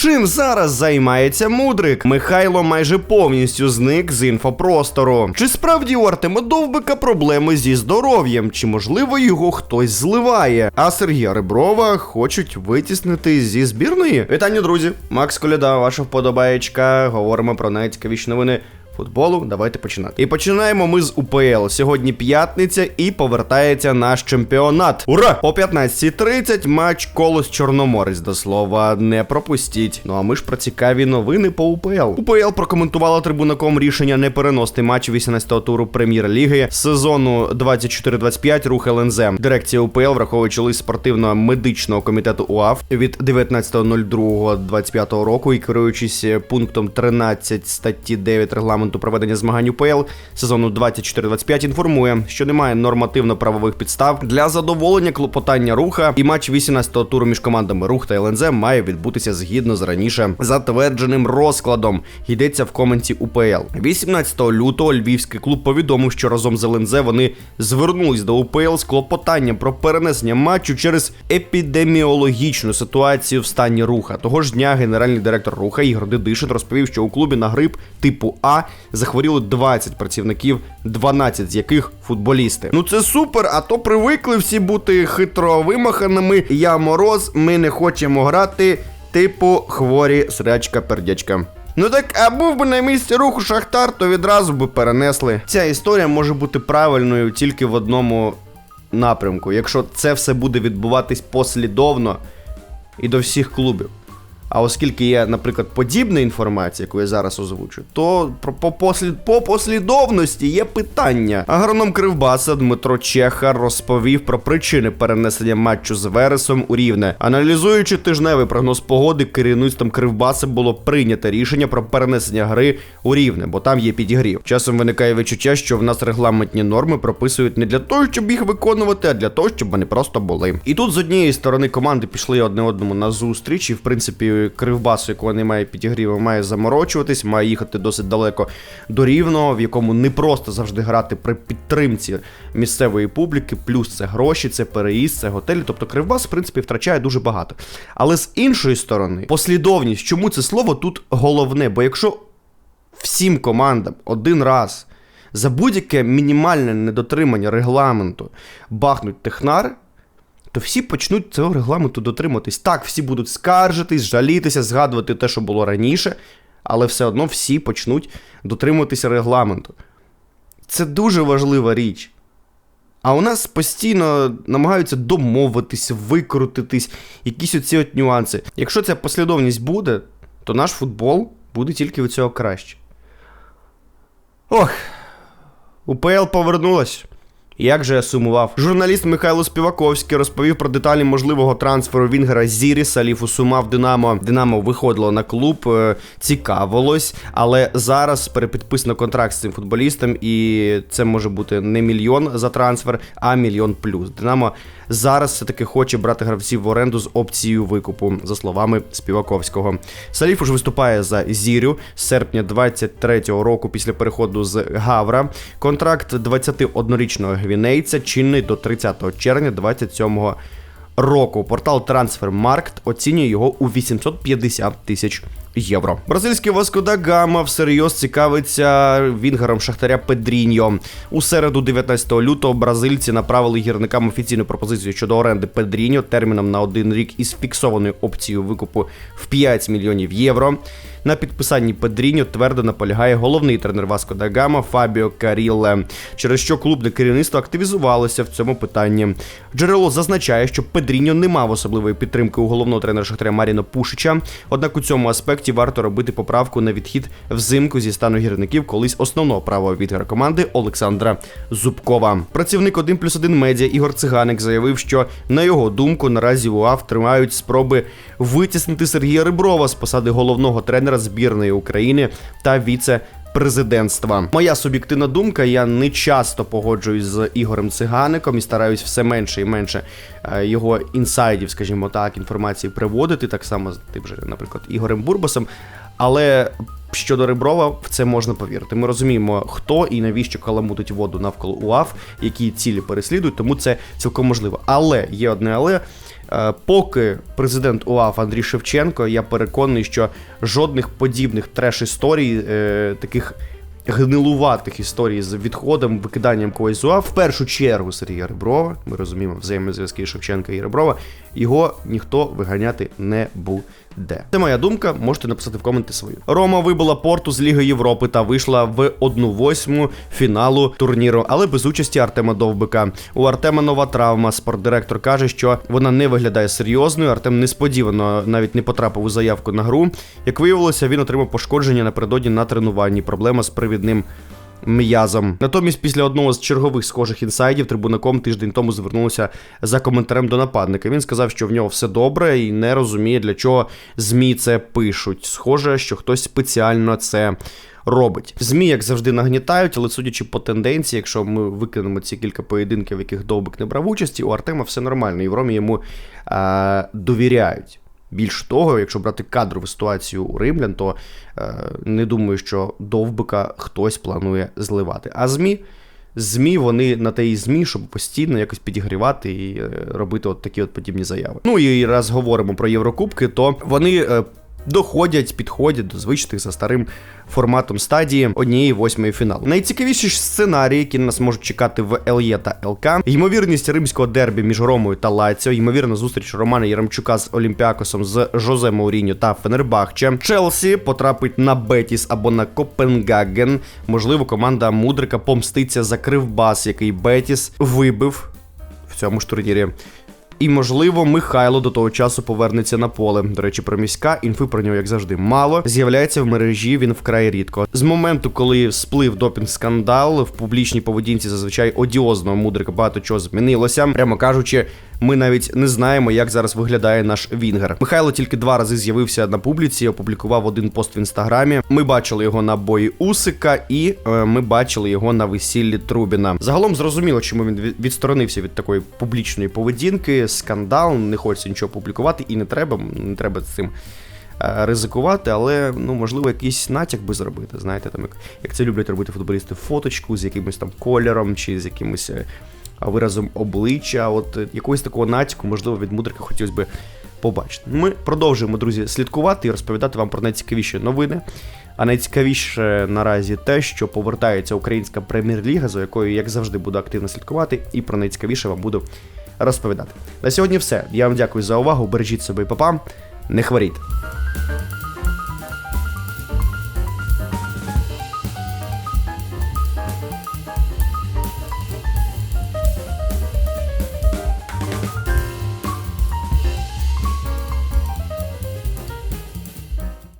Чим зараз займається мудрик? Михайло майже повністю зник з інфопростору. Чи справді у Артема Довбика проблеми зі здоров'ям? Чи можливо його хтось зливає? А Сергія Реброва хочуть витіснити зі збірної? Вітання, друзі! Макс Коляда, ваша вподобаєчка. Говоримо про найцікавіші новини футболу. Давайте починати. І починаємо ми з УПЛ. Сьогодні п'ятниця і повертається наш чемпіонат. Ура! О 15.30 матч колос Чорноморець. До слова, не пропустіть. Ну а ми ж про цікаві новини по УПЛ. УПЛ прокоментувала трибунаком рішення не переносити матч 18-го туру прем'єр-ліги сезону 24-25 рух ЛНЗ. Дирекція УПЛ, враховуючи лист спортивно-медичного комітету УАФ від 19.02.25 року і керуючись пунктом 13 статті 9 регламенту проведення змагань УПЛ сезону 24-25 інформує, що немає нормативно-правових підстав для задоволення клопотання руха, і матч 18-го туру між командами Рух та ЛНЗ має відбутися згідно з раніше затвердженим розкладом. Йдеться в коменті УПЛ. 18 лютого львівський клуб повідомив, що разом з ЛНЗ вони звернулись до УПЛ з клопотанням про перенесення матчу через епідеміологічну ситуацію в стані руха. Того ж дня генеральний директор руха Ігор Дедишин розповів, що у клубі на грип типу А захворіли 20 працівників, 12 з яких футболісти. Ну це супер, а то привикли всі бути хитро вимаханими. Я мороз, ми не хочемо грати. Типу хворі срачка пердячка. Ну так, а був би на місці руху Шахтар, то відразу би перенесли. Ця історія може бути правильною тільки в одному напрямку, якщо це все буде відбуватись послідовно і до всіх клубів. А оскільки є, наприклад, подібна інформація, яку я зараз озвучу, то по, послід, по послідовності є питання. Агроном Кривбаса Дмитро Чеха розповів про причини перенесення матчу з Вересом у Рівне. Аналізуючи тижневий прогноз погоди, керівництвом Кривбаса було прийнято рішення про перенесення гри у Рівне, бо там є підігрів. Часом виникає відчуття, що в нас регламентні норми прописують не для того, щоб їх виконувати, а для того, щоб вони просто були. І тут з однієї сторони команди пішли одне одному на зустріч, і в принципі. Кривбасу, якого немає підігріву, має заморочуватись, має їхати досить далеко до рівного, в якому не просто завжди грати при підтримці місцевої публіки, плюс це гроші, це переїзд, це готелі. Тобто Кривбас, в принципі, втрачає дуже багато. Але з іншої сторони, послідовність, чому це слово тут головне? Бо якщо всім командам один раз за будь-яке мінімальне недотримання регламенту бахнуть технар то всі почнуть цього регламенту дотримуватись. Так, всі будуть скаржитись, жалітися, згадувати те, що було раніше, але все одно всі почнуть дотримуватися регламенту. Це дуже важлива річ. А у нас постійно намагаються домовитись, викрутитись, якісь оці от нюанси. Якщо ця послідовність буде, то наш футбол буде тільки від цього краще. Ох, УПЛ повернулась. Як же я сумував? Журналіст Михайло Співаковський розповів про деталі можливого трансферу Вінгера Зірі Саліфу Сума в Динамо. Динамо виходило на клуб, е, цікавилось, але зараз перепідписано контракт з цим футболістом, і це може бути не мільйон за трансфер, а мільйон плюс. Динамо зараз все-таки хоче брати гравців в оренду з опцією викупу, за словами Співаковського. Саліф уже виступає за Зірю з серпня 23-го року після переходу з Гавра. Контракт 21-річного гвінейця чинний до 30 червня 27 року. Портал Transfermarkt оцінює його у 850 тисяч євро. Бразильський Васкода Гама всерйоз цікавиться вінгером Шахтаря Педріньо. У середу, 19 лютого, бразильці направили гірникам офіційну пропозицію щодо оренди Педріньо терміном на один рік із фіксованою опцією викупу в 5 мільйонів євро. На підписанні Педріньо твердо наполягає головний тренер Васко да Гама Фабіо Карілле, через що клубне керівництво активізувалося в цьому питанні. Джерело зазначає, що Педріньо не мав особливої підтримки у головного тренера Шахтаря Маріно Пушича. Однак у цьому аспекті варто робити поправку на відхід взимку зі стану гірників колись основного правого відгра команди Олександра Зубкова. Працівник 1 плюс 1 медіа Ігор Циганик заявив, що на його думку наразі УАВ тримають спроби витіснити Сергія Риброва з посади головного тренера збірної України та віце. Президентства. Моя суб'єктивна думка, я не часто погоджуюсь з Ігорем Цигаником і стараюсь все менше і менше е, його інсайдів, скажімо так, інформації приводити, так само з тим же, наприклад, Ігорем Бурбасом. Але щодо Реброва, в це можна повірити. Ми розуміємо, хто і навіщо каламутить воду навколо УАФ, які цілі переслідують, тому це цілком можливо. Але є одне, але Поки президент УАФ Андрій Шевченко, я переконаний, що жодних подібних треш-історій, е, таких гнилуватих історій з відходом, викиданням когось з УАФ, в першу чергу Сергія Реброва, ми розуміємо взаємозв'язки Шевченка і Реброва, його ніхто виганяти не буде. Це моя думка, можете написати в коменти свою. Рома вибула порту з Ліги Європи та вийшла в 1-8 фіналу турніру, але без участі Артема Довбика. У Артема нова травма. Спортдиректор каже, що вона не виглядає серйозною. Артем несподівано навіть не потрапив у заявку на гру. Як виявилося, він отримав пошкодження напередодні на тренуванні. Проблема з привідним м'язом. Натомість, після одного з чергових схожих інсайдів, трибунаком тиждень тому звернулися за коментарем до нападника. Він сказав, що в нього все добре і не розуміє, для чого ЗМІ це пишуть. Схоже, що хтось спеціально це. Робить змі, як завжди, нагнітають, але судячи по тенденції, якщо ми викинемо ці кілька поєдинків, в яких Довбик не брав участі, у Артема все нормально, і в Ромі йому е, довіряють. Більш того, якщо брати кадрову ситуацію у римлян, то е, не думаю, що довбика хтось планує зливати. А ЗМІ, ЗМІ, вони на те і ЗМІ, щоб постійно якось підігрівати і е, робити от такі от подібні заяви. Ну і раз говоримо про Єврокубки, то вони. Доходять, підходять до звичних за старим форматом стадії однієї восьмої фіналу. Найцікавіші ж сценарії, які нас можуть чекати в ЛЄ та ЛК, ймовірність римського дербі між Ромою та Лаціо, ймовірна зустріч Романа Яремчука з Олімпіакосом з Жозе Мауріньо та Фенербахче. Челсі потрапить на Бетіс або на Копенгаген. Можливо, команда Мудрика помститься за кривбас, який Бетіс вибив в цьому ж турнірі. І, можливо, Михайло до того часу повернеться на поле. До речі, про міська інфи про нього, як завжди, мало. З'являється в мережі він вкрай рідко. З моменту, коли сплив допінг скандал в публічній поведінці, зазвичай одіозного мудрика багато чого змінилося. Прямо кажучи, ми навіть не знаємо, як зараз виглядає наш Вінгер. Михайло тільки два рази з'явився на публіці, опублікував один пост в інстаграмі. Ми бачили його на бої Усика, і е, ми бачили його на весіллі Трубіна. Загалом зрозуміло, чому він відсторонився від такої публічної поведінки. Скандал, не хочеться нічого публікувати, і не треба. Не треба з цим. е, Ризикувати, але ну можливо якийсь натяк би зробити. Знаєте, там як, як це люблять робити футболісти, фоточку з якимось там кольором чи з якимось е, виразом обличчя. От е, якогось такого натяку, можливо, від мудрика хотілося би побачити. Ми продовжуємо, друзі, слідкувати і розповідати вам про найцікавіші новини. А найцікавіше наразі те, що повертається українська прем'єр-ліга, за якою, як завжди, буду активно слідкувати, і про найцікавіше вам буду розповідати. На сьогодні все. Я вам дякую за увагу. Бережіть себе і папа. Не хворійте.